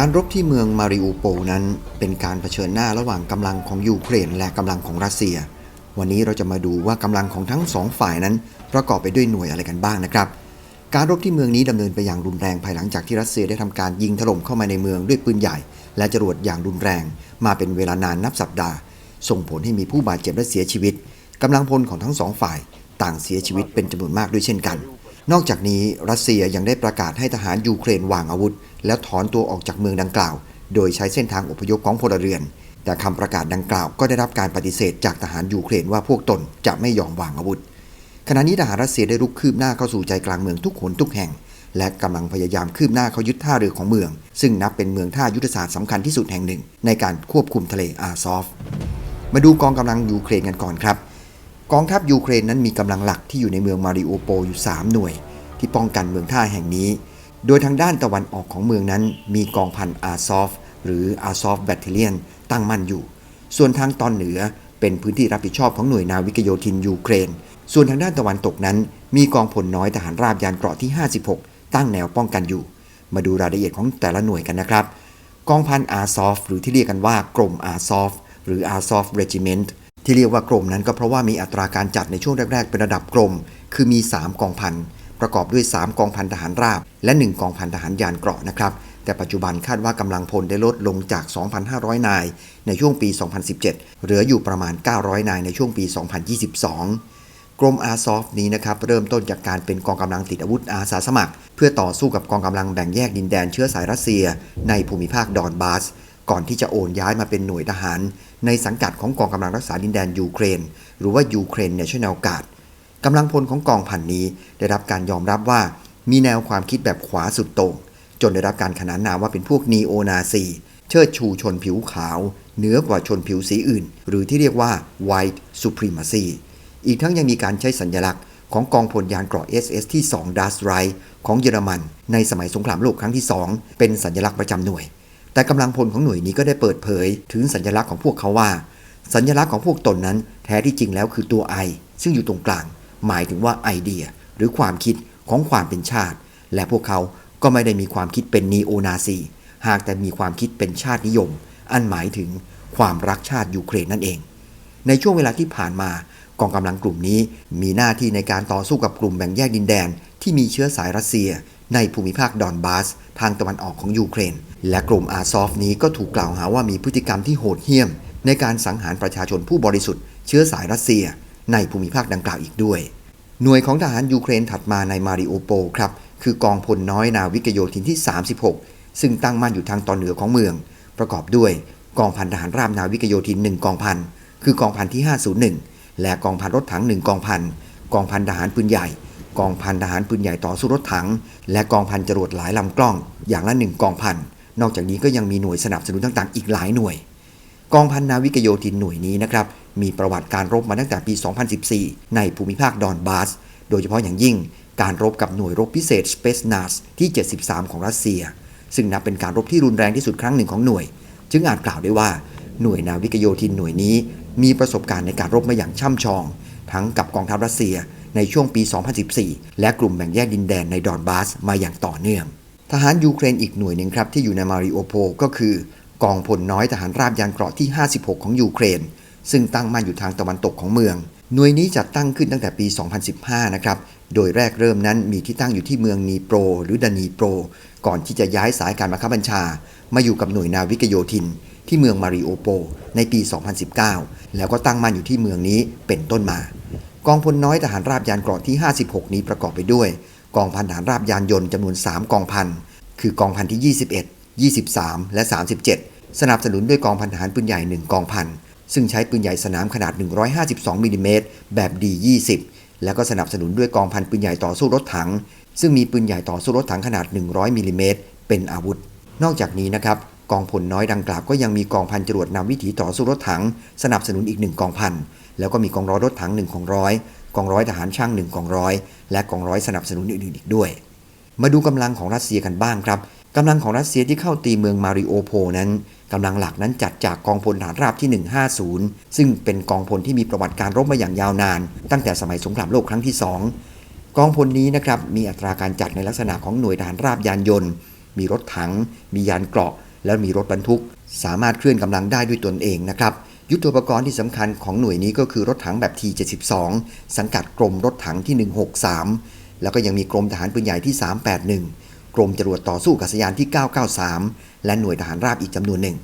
การรบที่เมืองมาริอูโปนั้นเป็นการเผชิญหน้าระหว่างกำลังของยูเครนและกำลังของรัสเซีย วันนี้เราจะมาดูว่ากำลังของทั้งสองฝ่ายนั้น ประกอบไปด้วยหน่วยอะไรกันบ้างนะครับ การรบที่เมืองนี้ดำเนินไปอย่างรุนแรงภายหลังจากที่รัสเซียได้ทำการยิงถล่มเข้ามาในเมืองด้วยปืนใหญ่ และจรวดอย่างรุนแรง มาเป็นเวลานานนับสัปดาห์ ส่งผลให้มีผู้บาดเจ็บและเสียชีวิตกำลังพลของทั้งสองฝ่าย ต่างเสียชีวิตเป็นจำนวนมากด้วยเช่นกัน นอกจากนี้รัสเซียยังได้ประกาศให้ทหารยูเครนวางอาวุธ และถอนตัวออกจากเมืองดังกล่าว โดยใช้เส้นทางอพยพของพลเรือน แต่คำประกาศดังกล่าวก็ได้รับการปฏิเสธจากทหารยูเครนว่าพวกตนจะไม่ยอมวางอาวุธ ขณะนี้ทหารรัสเซียได้รุกคืบหน้าเข้าสู่ใจกลางเมืองทุกหนทุกแห่ง และกำลังพยายามคืบหน้าเข้ายึดท่าเรือของเมือง ซึ่งนับเป็นเมืองท่ายุทธศาสตร์สำคัญที่สุดแห่งหนึ่ง ในการควบคุมทะเลอาซอฟ มาดูกองกำลังยูเครนกันก่อนครับ กองทัพยูเครนนั้นมีกำลังหลักที่อยู่ในเมืองมาริโอโปอยู่ 3 หน่วย ที่ป้องกันเมืองท่าแห่งนี้ โดยทางด้านตะวันออกของเมืองนั้น มีกองพันอาซอฟ หรืออาซอฟแบตเทเลียนตั้งมั่นอยู่ ส่วนทางตอนเหนือเป็นพื้นที่รับผิดชอบของหน่วยนาวิกโยธินยูเครน ส่วนทางด้านตะวันตกนั้น มีกองพลน้อยทหารราบยานเกราะที่ 56 ตั้งแนวป้องกันอยู่ มาดูรายละเอียดของแต่ละหน่วยกันนะครับ กองพันอาซอฟหรือที่เรียกกันว่ากรมอาซอฟหรืออาซอฟเรจิเมนต์ ที่เรียกว่ากรมนั้นก็เพราะว่ามีอัตราการจัดในช่วงแรกๆเป็นระดับกรม คือมี 3 กองพันประกอบด้วย 3 กองพันทหารราบ และ 1 กองพันทหารยานเกราะนะครับ แต่ปัจจุบันคาดว่ากำลังพลได้ลดลงจาก 2,500 นาย ในช่วงปี 2017 เหลืออยู่ประมาณ 900 นายในช่วงปี 2022 กรมอาซอฟนี้นะครับเริ่มต้นจากการเป็นกองกำลังติดอาวุธอาสาสมัคร เพื่อต่อสู้กับกองกำลังแบ่งแยกดินแดนเชื้อสายรัสเซีย ในภูมิภาคดอนบาส ก่อนที่จะโอนย้ายมาเป็นหน่วยทหาร ในสังกัดของกองกำลังรักษาดินแดนยูเครน หรือว่ายูเครนเนชั่นแนลการ์ดกำลังพลของกองพันนี้ ได้รับการยอมรับว่ามีแนวความคิดแบบขวาสุดโต่งจนได้รับการขนานนามว่าเป็นพวกนีโอนาซีเชิดชูชนผิวขาวเหนือกว่าชนผิวสีอื่น หรือที่เรียกว่า white supremacy อีกทั้งยังมีการใช้สัญลักษณ์ของกองพลยานเกราะ SS ที่ 2 d a s r i ของเยอรมัน ในสมัยสงครามโลกครั้งที่ 2 เป็นสัญลักษณ์ประจำหน่วย แต่กำลังพลของหน่วยนี้ก็ได้เปิดเผย ถึงสัญลักษณ์ของพวกเขาว่า สัญลักษณ์ของพวกตนนั้นแท้ที่จริงแล้วคือตัว I ซึ่งอยู่ตรงกลาง หมายถึงว่าไอเดีย หรือความคิดของความเป็นชาติ และพวกเขาก็ไม่ได้มีความคิดเป็นนีโอนาซี หากแต่มีความคิดเป็นชาตินิยม อันหมายถึงความรักชาติยูเครนนั่นเอง ในช่วงเวลาที่ผ่านมากองกำลังกลุ่มนี้มีหน้าที่ในการต่อสู้กับกลุ่มแบ่งแยกดินแดน ที่มีเชื้อสายรัสเซีย ในภูมิภาคดอนบาส ทางตะวันออกของยูเครน และกลุ่มอาซอฟนี้ก็ถูกกล่าวหาว่ามีพฤติกรรมที่โหดเหี้ยม ในการสังหารประชาชนผู้บริสุทธิ์เชื้อสายรัสเซีย ในภูมิภาคดังกล่าวอีกด้วย หน่วยของทหารยูเครนถัดมาในมาริโอโปครับคือกองพลน้อยนาวิกโยธินที่ 36 ซึ่งตั้งมั่นอยู่ทางตอนเหนือของเมือง ประกอบด้วยกองพันทหารราบนาวิกโยธิน1กองพันคือกองพันที่ 501 และกองพันรถถัง1กองพันกองพันทหารปืนใหญ่ กองพันทหารปืนใหญ่ต่อสู้รถถัง และกองพันจรวดหลายลำกล้อง อย่างละ1กองพัน นอกจากนี้ก็ยังมีหน่วยสนับสนุนต่างๆ อีกหลายหน่วย กองพันนาวิกโยธินหน่วยนี้นะครับมีประวัติการรบมาตั้งแต่ปี 2014 ในภูมิภาคดอนบาส โดยเฉพาะอย่างยิ่งการรบกับหน่วยรบพิเศษ Space NAS ที่ 73 ของรัสเซีย ซึ่งนับเป็นการรบที่รุนแรงที่สุดครั้งหนึ่งของหน่วย จึงอาจกล่าวได้ว่าหน่วยนาวิกโยธินหน่วยนี้ มีประสบการณ์ในการรบมาอย่างช่ำชอง ทั้งกับกองทัพรัสเซีย ในช่วงปี 2014 และกลุ่มแบ่งแยกดินแดนในดอนบาสมาอย่างต่อเนื่อง ทหารยูเครนอีกหน่วยหนึ่งครับที่อยู่ในมาริโอโพก็คือกองพลน้อยทหารราบยานเกราะที่ 56 ของยูเครน ซึ่งตั้งมั่นอยู่ทางตะวันตกของเมือง หน่วยนี้จัดตั้งขึ้นตั้งแต่ปี 2015 นะครับ โดยแรกเริ่มนั้นมีที่ตั้งอยู่ที่เมืองนีโปร หรือดานีโปร ก่อนที่จะย้ายสายการบังคับบัญชา มาอยู่กับหน่วยนาวิกโยธิน ที่เมืองมาริโอโป ในปี 2019 แล้วก็ตั้งมั่นอยู่ที่เมืองนี้เป็นต้นมา กองพลน้อยทหารราบยานเกราะที่ 56 นี้ประกอบไปด้วย กองพันทหารราบยานยนต์จำนวน 3 กองพัน คือกองพันที่ 21 23 และ 37 สนับสนุนด้วยกองพันทหารปืนใหญ่ 1 กองพัน ซึ่งใช้ปืนใหญ่สนามขนาด 152มิลลิเมตรแบบ D20 แล้วก็สนับสนุนด้วยกองพันปืนใหญ่ต่อสู้รถถัง ซึ่งมีปืนใหญ่ต่อสู้รถถังขนาด 100มิลลิเมตรเป็นอาวุธ นอกจากนี้นะครับ กองพลน้อยดังกล่าวก็ยังมีกองพันจรวดนำวิถีต่อสู้รถถัง สนับสนุนอีกหนึ่งกองพันแล้วก็มีกองร้อยรถถังหนึ่งกองร้อยกองร้อยทหารช่างหนึ่งกองร้อยและกองร้อยสนับสนุนอื่นๆอีกด้วย มาดูกำลังของรัสเซียกันบ้างครับกำลังของรัสเซียที่เข้าตีเมืองมาริโอโพนั้นกำลังหลักนั้นจัดจากกองพลฐานราบที่ 150 ซึ่งเป็นกองพลที่มีประวัติการรบมาอย่างยาวนาน ตั้งแต่สมัยสงครามโลกครั้งที่ 2 กองพลนี้นะครับมีอัตราการจัดในลักษณะของหน่วยทหารราบยานยนต์ มีรถถัง มียานเกราะ แล้วมีรถบรรทุก สามารถเคลื่อนกำลังได้ด้วยตนเองนะครับยุทธปกรณ์ที่สำคัญของหน่วยนี้ก็คือรถถังแบบ T72 สังกัดกรมรถถังที่ 163 แล้วก็ยังมีกรมทหารปืนใหญ่ที่ 381 กรมจรวดต่อสู้กัษยานที่ 993 และหน่วยทหารราบอีกจำนวนหนึ่ง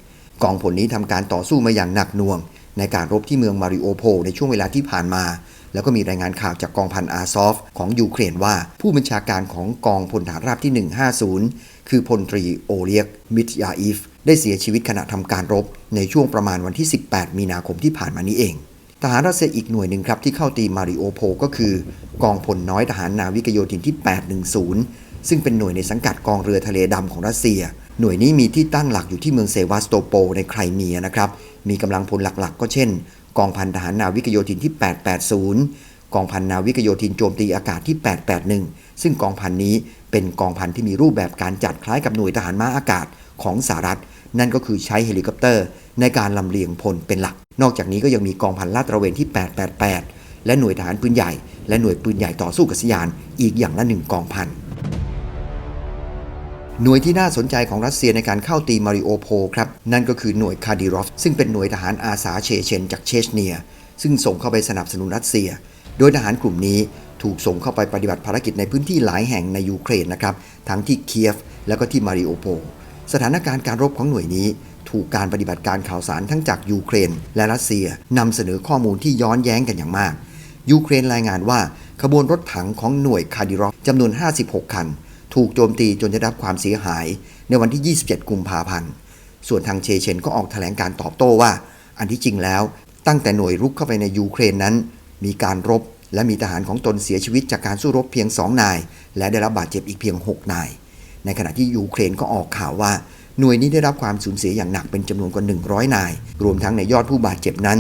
กองพลนี้ทำการต่อสู้มาอย่างหนักหน่วง ในการรบที่เมืองมาริโอโพในช่วงเวลาที่ผ่านมา แล้วก็มีรายงานข่าวจากกองพันอาซอฟ ของยูเครนว่า ผู้บัญชาการของกองพลฐานราบที่ 150 คือพลตรีโอเลียก มิตยาอีฟ ได้เสียชีวิตขณะทำการรบ ในช่วงประมาณวันที่ 18 มีนาคมที่ผ่านมานี้เอง ทหารรัสเซียอีกหน่วยหนึ่งครับที่เข้าตีมาริโอโพก็คือ กองพลน้อยทหารนาวิกโยธินที่ 810 ซึ่งเป็นหน่วยในสังกัดกองเรือทะเลดำของรัสเซียหน่วยนี้มีที่ตั้งหลักอยู่ที่เมืองเซวาสโตโปในไครเมียนะครับ มีกำลังพลหลักๆ ก็เช่น กองพันทหารนาวิกโยธินที่ 880 กองพันนาวิกโยธินโจมตีอากาศที่ 881 ซึ่งกองพันนี้เป็นกองพันที่มีรูปแบบการจัดคล้ายกับหน่วยทหารม้าอากาศของสหรัฐ นั่นก็คือใช้เฮลิคอปเตอร์ ในการลำเลียงพลเป็นหลัก นอกจากนี้ก็ยังมีกองพันลาดตระเวนที่ 888 และหน่วยทหารปืนใหญ่ และหน่วยปืนใหญ่ต่อสู้กัษยานอีกอย่างละหนึ่งกองพัน หน่วยที่น่าสนใจของรัสเซียในการเข้าตีมาริโอโพครับ นั่นก็คือหน่วยคาดิรอฟ ซึ่งเป็นหน่วยทหารอาสาเชเชนจากเชชเนีย ซึ่งส่งเข้าไปสนับสนุนรัสเซีย โดยทหารกลุ่มนี้ถูกส่งเข้าไปปฏิบัติภารกิจในพื้นที่หลายแห่งในยูเครนนะครับทั้งที่เคียฟ และก็ที่มาริโอโพสถานการณ์การรบของหน่วยนี้ ถูกการปฏิบัติการข่าวสารทั้งจากยูเครน และรัสเซียนำเสนอข้อมูลที่ย้อนแย้งกันอย่างมาก ยูเครนรายงานว่าขบวนรถถังของหน่วยคาดิรอฟจำนวน 56 คัน ถูกโจมตีจนได้รับความเสียหายในวันที่ 27 กุมภาพันธ์ ส่วนทางเชเชนก็ออกแถลงการตอบโต้ว่า อันที่จริงแล้ว ตั้งแต่หน่วยรุกเข้าไปในยูเครนนั้น มีการรบและมีทหารของตนเสียชีวิตจากการสู้รบเพียง 2 นาย และได้รับบาดเจ็บอีกเพียง 6 นาย ในขณะที่ยูเครนก็ออกข่าวว่าหน่วยนี้ได้รับความสูญเสียอย่างหนักเป็นจำนวนกว่า 100 นาย รวมทั้งในยอดผู้บาดเจ็บนั้น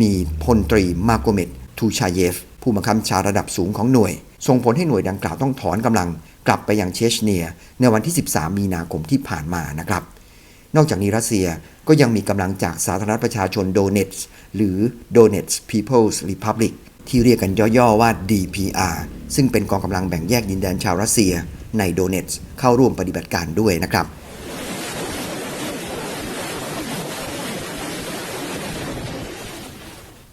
มีพลตรีมาโกเมตทูชาเยฟ ผู้บังคับชาระดับสูงของหน่วย ส่งผลให้หน่วยดังกล่าวต้องถอนกำลัง กลับไปยังเชชเนีย ในวันที่ 13 มีนาคมที่ผ่านมานะครับ นอกจากนี้รัสเซียก็ยังมีกำลังจากสาธารณรัฐประชาชนโดเนตส์หรือ Donetsk People's Republic ที่เรียกกันย่อๆว่า DPR ซึ่งเป็นกองกำลังแบ่งแยกดินแดนชาวรัสเซียในโดเนตส์เข้าร่วมปฏิบัติการด้วยนะครับ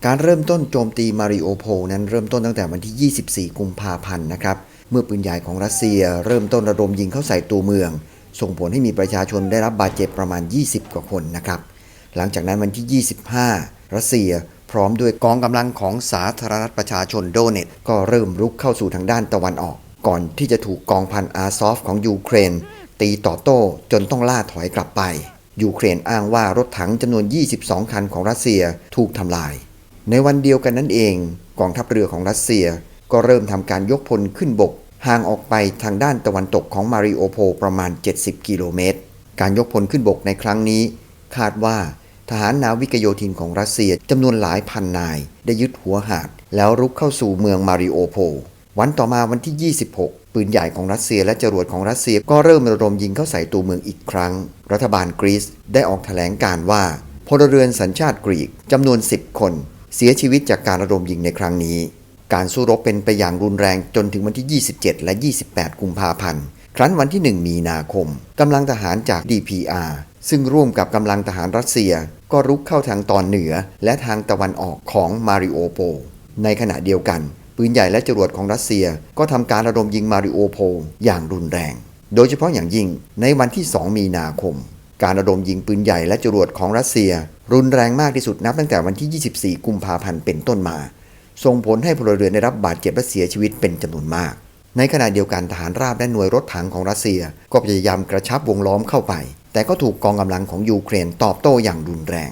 การเริ่มต้นโจมตีมาริโอโพลนั้นเริ่มต้นตั้งแต่วันที่ 24 กุมภาพันธ์นะครับ เมื่อปืนใหญ่ของรัสเซียเริ่มต้นระดมยิงเข้าใส่ตัวเมือง ส่งผลให้มีประชาชนได้รับบาดเจ็บประมาณ 20 กว่าคนนะครับ หลังจากนั้นวันที่ 25 รัสเซียพร้อมด้วยกองกำลังของสาธารณรัฐประชาชนโดเนตก็เริ่มรุกเข้าสู่ทางด้านตะวันออก ก่อนที่จะถูกกองพันอาซอฟของยูเครน ตีต่อโต้จนต้องล่าถอยกลับไป ยูเครนอ้างว่ารถถังจำนวน 22 คันของรัสเซียถูกทำลาย ในวันเดียวกันนั่นเอง กองทัพเรือของรัสเซีย ก็เริ่มทำการยกพลขึ้นบก ห่างออกไปทางด้านตะวันตกของมาริโอโพประมาณ 70 กิโลเมตร การยกพลขึ้นบกในครั้งนี้ คาดว่าทหารนาวิกโยธินของรัสเซียจำนวนหลายพันนาย ได้ยึดหัวหาด แล้วรุกเข้าสู่เมืองมาริโอโพวันต่อมาวันที่ 26 ปืนใหญ่ของรัสเซียและจรวดของรัสเซียก็เริ่มระดมยิงเข้าใส่ตัวเมืองอีกครั้ง รัฐบาลกรีซได้ออกแถลงการว่าพลเรือนสัญชาติกรีกจำนวน 10 คน เสียชีวิตจากการระดมยิงในครั้งนี้ การสู้รบเป็นไปอย่างรุนแรงจนถึงวันที่ 27 และ 28 กุมภาพันธ์ ครั้นวันที่ 1 มีนาคม กำลังทหารจาก DPR ซึ่งร่วมกับกำลังทหารรัสเซีย ก็รุกเข้าทางตอนเหนือและทางตะวันออกของมาริโอโป ในขณะเดียวกัน ปืนใหญ่และจรวดของรัสเซียก็ทำการระดมยิงมาริโอโพลอย่างรุนแรง โดยเฉพาะอย่างยิ่งในวันที่ 2 มีนาคม การระดมยิงปืนใหญ่และจรวดของรัสเซีย รุนแรงมากที่สุดนับตั้งแต่วันที่ 24 กุมภาพันธ์เป็นต้นมา ส่งผลให้พลเรือนได้รับบาดเจ็บและเสียชีวิตเป็นจำนวนมาก ในขณะเดียวกันทหารราบและหน่วยรถถังของรัสเซีย ก็พยายามกระชับวงล้อมเข้าไป แต่ก็ถูกกองกำลังของยูเครนตอบโต้อย่างรุนแรง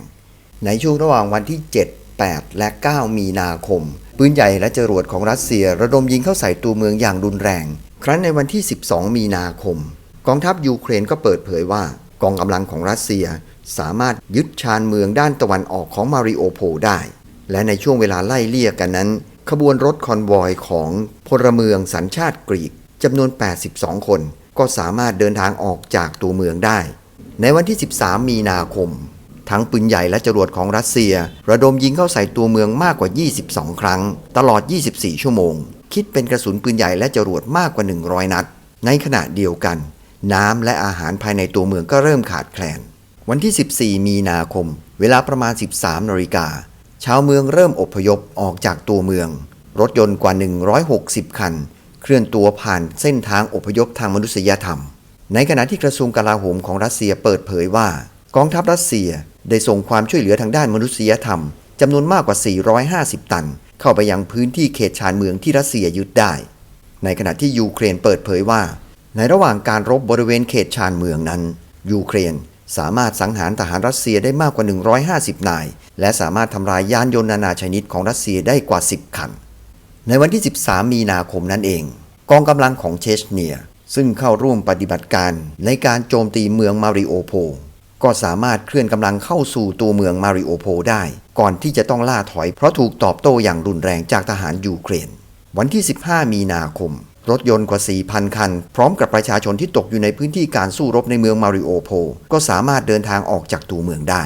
ในช่วงระหว่างวันที่ 7 8 และ 9 มีนาคม ปืนใหญ่และจรวดของรัสเซียระดมยิงเข้าใส่ตัวเมืองอย่างรุนแรง ครั้นในวันที่ 12 มีนาคม กองทัพยูเครนก็เปิดเผยว่ากองกำลังของรัสเซีย สามารถยึดชานเมืองด้านตะวันออกของมาริโอโพลได้ และในช่วงเวลาไล่เลี่ยกันนั้น ขบวนรถคอนวอยของพลเมืองสัญชาติกรีกจำนวน 82 คน ก็สามารถเดินทางออกจากตัวเมืองได้ ในวันที่ 13 มีนาคม ทั้งปืนใหญ่และจรวดของรัสเซีย ระดมยิงเข้าใส่ตัวเมืองมากกว่า 22 ครั้ง ตลอด 24 ชั่วโมง คิดเป็นกระสุนปืนใหญ่และจรวดมากกว่า 100 นัด ในขณะเดียวกัน น้ำและอาหารภายในตัวเมืองก็เริ่มขาดแคลน วันที่ 14 มีนาคม เวลาประมาณ 13นาฬิกา ชาวเมืองเริ่มอพยพออกจากตัวเมือง รถยนต์กว่า 160 คัน เคลื่อนตัวผ่านเส้นทางอพยพทางมนุษยธรรม ในขณะที่กระทรวงกลาโหมของรัสเซียเปิดเผยว่า กองทัพรัสเซียได้ส่งความช่วยเหลือทางด้านมนุษยธรรมจำนวนมากกว่า 450 ตัน เข้าไปยังพื้นที่เขตชานเมืองที่รัสเซียยึดได้ ในขณะที่ยูเครนเปิดเผยว่า ในระหว่างการรบบริเวณเขตชานเมืองนั้น ยูเครน สามารถสังหารทหารรัสเซียได้มากกว่า 150 นาย และสามารถทำลายยานยนต์นานาชนิดของรัสเซียได้กว่า 10 คัน ในวันที่ 13 มีนาคมนั่นเอง กองกำลังของเชชเนีย ซึ่งเข้าร่วมปฏิบัติการในการโจมตีเมืองมาริโอโพก็สามารถเคลื่อนกำลังเข้าสู่ตัวเมืองมาริโอโพได้ ก่อนที่จะต้องล่าถอยเพราะถูกตอบโต้อย่างรุนแรงจากทหารยูเครน วันที่ 15 มีนาคม รถยนต์กว่า 4,000 คัน พร้อมกับประชาชนที่ตกอยู่ในพื้นที่การสู้รบในเมืองมาริโอโพลก็สามารถเดินทางออกจากตัวเมืองได้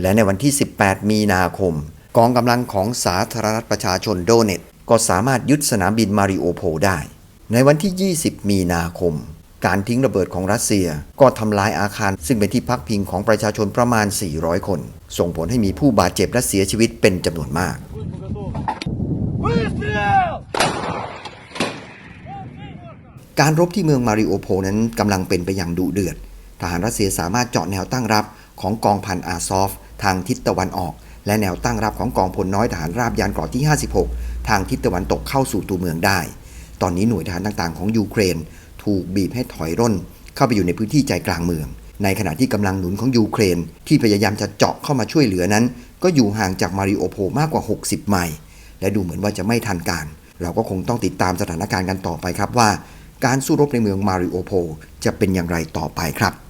และในวันที่ 18 มีนาคม กองกำลังของสาธารณรัฐประชาชนโดเนตก็สามารถยึดสนามบินมาริโอโพลได้ ในวันที่ 20 มีนาคม การทิ้งระเบิดของรัสเซียก็ทำลายอาคารซึ่งเป็นที่พักพิงของประชาชนประมาณ 400 คน ส่งผลให้มีผู้บาดเจ็บและเสียชีวิตเป็นจำนวนมาก การรบที่เมืองมาริโอโพนั้นกำลังเป็นไปอย่างดุเดือด ทหารรัสเซียสามารถเจาะแนวตั้งรับของกองพันอาซอฟ ทางทิศตะวันออก และแนวตั้งรับของกองพลน้อยทหารราบยานเกราะที่ 56 ทางทิศตะวันตกเข้าสู่ตัวเมืองได้ ตอนนี้หน่วยทหารต่างๆ ของยูเครน ถูกบีบให้ถอยร่น เข้าไปอยู่ในพื้นที่ใจกลางเมือง ในขณะที่กำลังหนุนของยูเครน ที่พยายามจะเจาะเข้ามาช่วยเหลือนั้น ก็อยู่ห่างจากมาริโอโพมากกว่า 60 ไมล์และดูเหมือนว่าจะไม่ทันการ เราก็คงต้องติดตามสถานการณ์กันต่อไปครับว่า การสู้รบในเมืองมาริโอโพจะเป็นอย่างไรต่อไปครับ